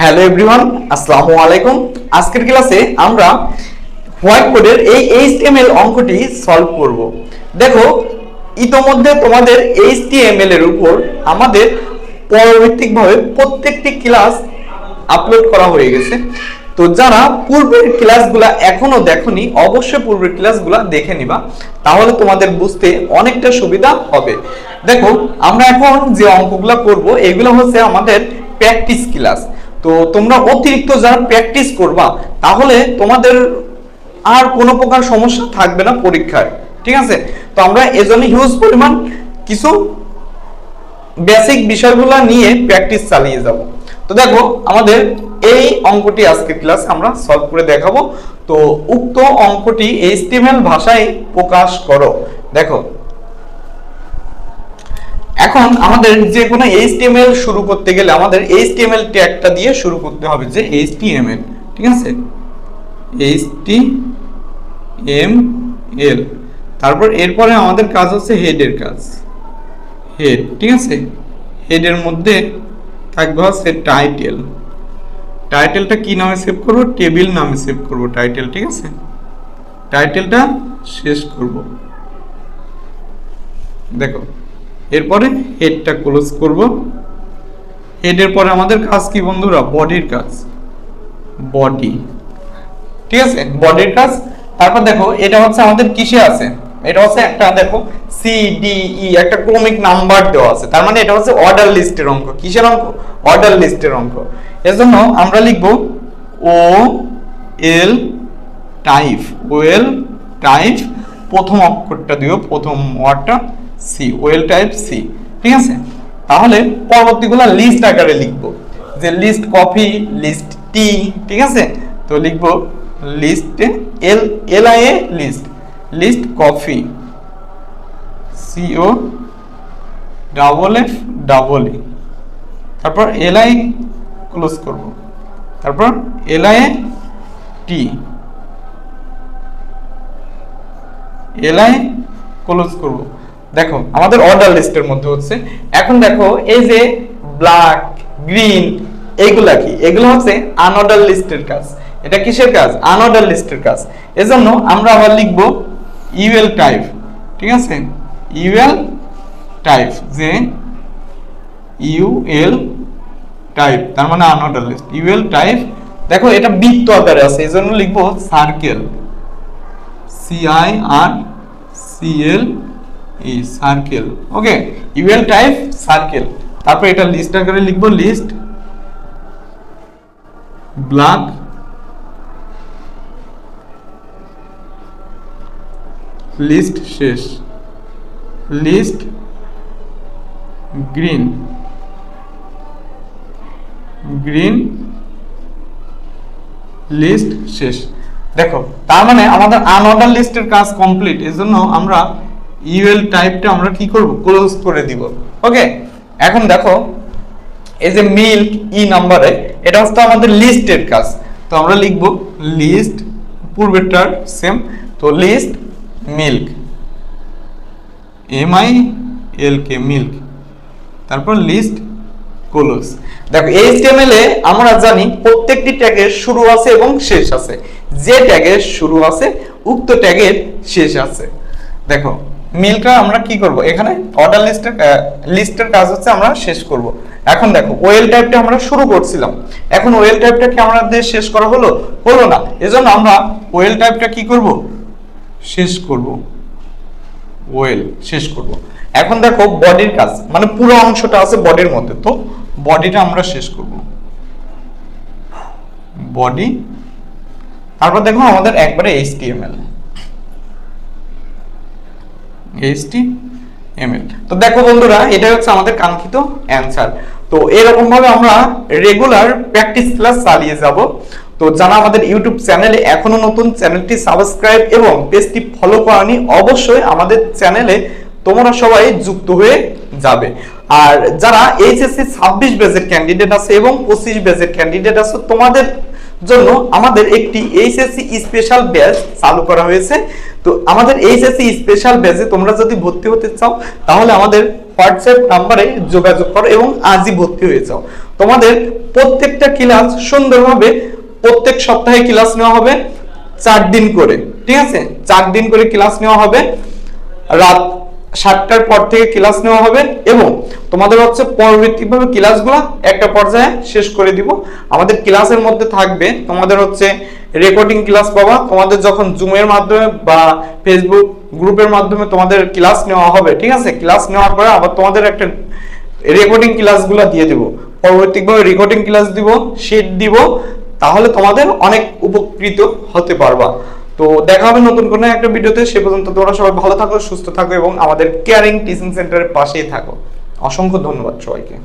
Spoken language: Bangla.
হ্যালো এভরিওয়ান আসসালামু আলাইকুম। আজকের ক্লাসে আমরা হোয়াইট কোডের এই এইচটিএমএল অঙ্কটি সলভ করব। দেখো, ইতোমধ্যে তোমাদের এইচটিএমএল এর উপর আমাদের পরবর্তীভাবে প্রত্যেকটি ক্লাস আপলোড করা হয়ে গেছে। তো যারা পূর্বের ক্লাসগুলা এখনও দেখোনি, অবশ্যই পূর্বের ক্লাসগুলা দেখে নিবা। তাহলে তোমাদের বুঝতে অনেকটা সুবিধা হবে। দেখো, আমরা এখন যে অঙ্কগুলা করব, এগুলো হচ্ছে আমাদের প্র্যাকটিস ক্লাস তো তোমরা অতিরিক্ত যারা প্র্যাকটিস করবা, তাহলে তোমাদের আর কোনো প্রকার সমস্যা থাকবে না পরীক্ষায়, ঠিক আছে? তো আমরা এজন্য হিউজ পরিমাণ কিছু বেসিক বিষয়গুলো নিয়ে প্র্যাকটিস চালিয়ে যাব। তো দেখো, আমাদের এই অঙ্কটি আজকে ক্লাস আমরা সলভ করে দেখাবো। তো উক্ত অঙ্কটি এইচটিএমএল ভাষায় প্রকাশ করো। দেখো এখন আমাদের যে কোনো এইচটিএমএল শুরু করতে গেলে আমাদের এইচটিএমএল ট্যাগটা দিয়ে শুরু করতে হবে যে এইচটিএমএল ঠিক আছে? এইচটিএমএল তারপর এরপরে আমাদের কাজ হচ্ছে হেডের কাজ। হেড ঠিক আছে? হেডের মধ্যে থাকবে হচ্ছে টাইটেল টাইটেলটা কি নামে সেভ করব? টেবিল নামে সেভ করব টাইটেল ঠিক আছে? টাইটেলটা শেষ করব। দেখো এরপরে হেডটা ক্লোজ করব। হেডের পরে আমাদের কাজ কি বন্ধুরা? বডির কাজ। বডি ঠিক আছে? বডির কাজ। তারপর দেখো, এটা হচ্ছে আমাদের কিসে আছে? এটা হচ্ছে একটা, দেখো সি ডি ই একটা ক্রমিক নাম্বার দেওয়া আছে। তার মানে এটা হচ্ছে অর্ডার লিস্টের অঙ্ক। কিসের অঙ্ক? অর্ডার লিস্টের অঙ্ক। এজন্য আমরা লিখব O L type well type প্রথম অক্ষরটা দিও, প্রথম ওয়ার্ডটা সি ওয়েল টাইপ সি ঠিক আছে? তাহলে পরবর্তীগুলো লিস্ট আকারে লিখব। যে লিস্ট কপি লিস্ট টি ঠিক আছে? তো লিখব লিস্টে L L I A list list coffee C O double F double E তারপর এল আই ক্লোজ করব। তারপর L I T L I close করব। দেখো, আমাদের অর্ডার লিস্টের মধ্যে হচ্ছে, এখন দেখো, এই যে ব্ল্যাক গ্রিন এইগুলা কি? এগুলো হচ্ছে আনঅর্ডার লিস্টের কাজ। এটা কিসের কাজ? আনঅর্ডার লিস্টের কাজ। এজন্য আমরা আবার লিখব ইউএল টাইপ, ঠিক আছে? ইউএল টাইপ, যে ইউএল টাইপ, তার মানে আনঅর্ডার লিস্ট ইউএল টাইপ, দেখো, এটা বৃত্ত আকারে আছে, এজন্য লিখব circle C I R C L circle okay UL type circle তারপর এটা লিস্ট আকারে লিখব লিস্ট ব্ল্যাক লিস্ট শেষ. লিস্ট গ্রিন গ্রিন লিস্ট শেষ. দেখো, তার মানে আমাদের আনঅর্ডার লিস্টের কাজ কমপ্লিট এজন্য আমরা ইউএল টাইপটা আমরা কি করব? ক্লোজ করে দিব। ওকে এখন দেখো, এই যে মিল্ক ই নাম্বারে এটা হচ্ছে আমাদের লিস্টের কাজ। তো আমরা লিখব লিস্ট পূর্বেরটার সেম তো list milk M I L K milk তারপর লিস্ট ক্লোজ দেখো এইচটিএমএল এ আমরা জানি প্রত্যেকটি ট্যাগের শুরু আছে এবং শেষ আছে। যে ট্যাগের শুরু আছে, উক্ত ট্যাগের শেষ আছে। দেখো মিলটা আমরা কি করব? এখানে অর্ডার লিস্টের লিস্টের কাজ হচ্ছে আমরা শেষ করব। এখন দেখো ওয়েল টাইপটা আমরা শুরু করছিলাম। এখন ওয়েল টাইপটা কি আমাদের শেষ করা হলো? হলো না। এজন্য আমরা ওয়েল টাইপটা কি করব? শেষ করব। ওয়েল শেষ করব। এখন দেখো বডির কাজ মানে পুরো অংশটা আছে বডির মধ্যে। তো বডিটা আমরা শেষ করব। বডি তারপর দেখো আমাদের একবারে এইচটিএমএল এইচটিএমএল তো দেখো বন্ধুরা এটা হচ্ছে আমাদের কাঙ্ক্ষিত অ্যানসার তো এরকম ভাবে আমরা রেগুলার প্র্যাকটিস ক্লাস চালিয়ে যাব। তো যারা আমাদের ইউটিউব চ্যানেলে এখনও নতুন চ্যানেলটি সাবস্ক্রাইব এবং পেজটি ফলো করানি, অবশ্যই আমাদের চ্যানেলে তোমরা সবাই যুক্ত হয়ে যাবে। আর যারা এইচএসসি ছাব্বিশ বেজের ক্যান্ডিডেট আছে এবং পঁচিশ বেজের ক্যান্ডিডেট আছে, তোমাদের জন্য আমাদের একটি এইচএসসি স্পেশাল ব্যাচ চালু করা হয়েছে। তো আমাদের এইচএসসি স্পেশাল ব্যাচে তোমরা যদি ভর্তি হতে চাও, তাহলে আমাদের হোয়াটসঅ্যাপ নাম্বারে যোগাযোগ করো এবং আজই ভর্তি হয়ে যাও। তোমাদের প্রত্যেকটা ক্লাস সুন্দরভাবে প্রত্যেক সপ্তাহে ক্লাস নেওয়া হবে চার দিন করে। ঠিক আছে? চার দিন করে ক্লাস নেওয়া হবে। রাত সাতটার পর থেকে ক্লাস নেওয়া হবে এবং তোমাদের হচ্ছে পরবর্তীভাবে ক্লাসগুলো একটা পর্যায়ে শেষ করে দিব। আমাদের ক্লাসের মধ্যে থাকবে তোমাদের হচ্ছে রেকর্ডিং ক্লাস পাবা। তোমাদের যখন জুমের মাধ্যমে বা ফেসবুক গ্রুপের মাধ্যমে তোমাদের ক্লাস নেওয়া হবে, ঠিক আছে? ক্লাস নেওয়ার পরে আবার তোমাদের একটা রেকর্ডিং ক্লাসগুলো দিয়ে দিব। পরবর্তীভাবে রেকর্ডিং ক্লাস দিব শিট দিব, তাহলে তোমাদের অনেক উপকৃত হতে পারবা। তো দেখা হবে নতুন কোনো একটা ভিডিওতে। সে পর্যন্ত তোমরা সবাই ভালো থাকো, সুস্থ থাকো এবং আমাদের কেয়ারিং টিচিং সেন্টারের পাশেই থাকো। অসংখ্য ধন্যবাদ সবাইকে।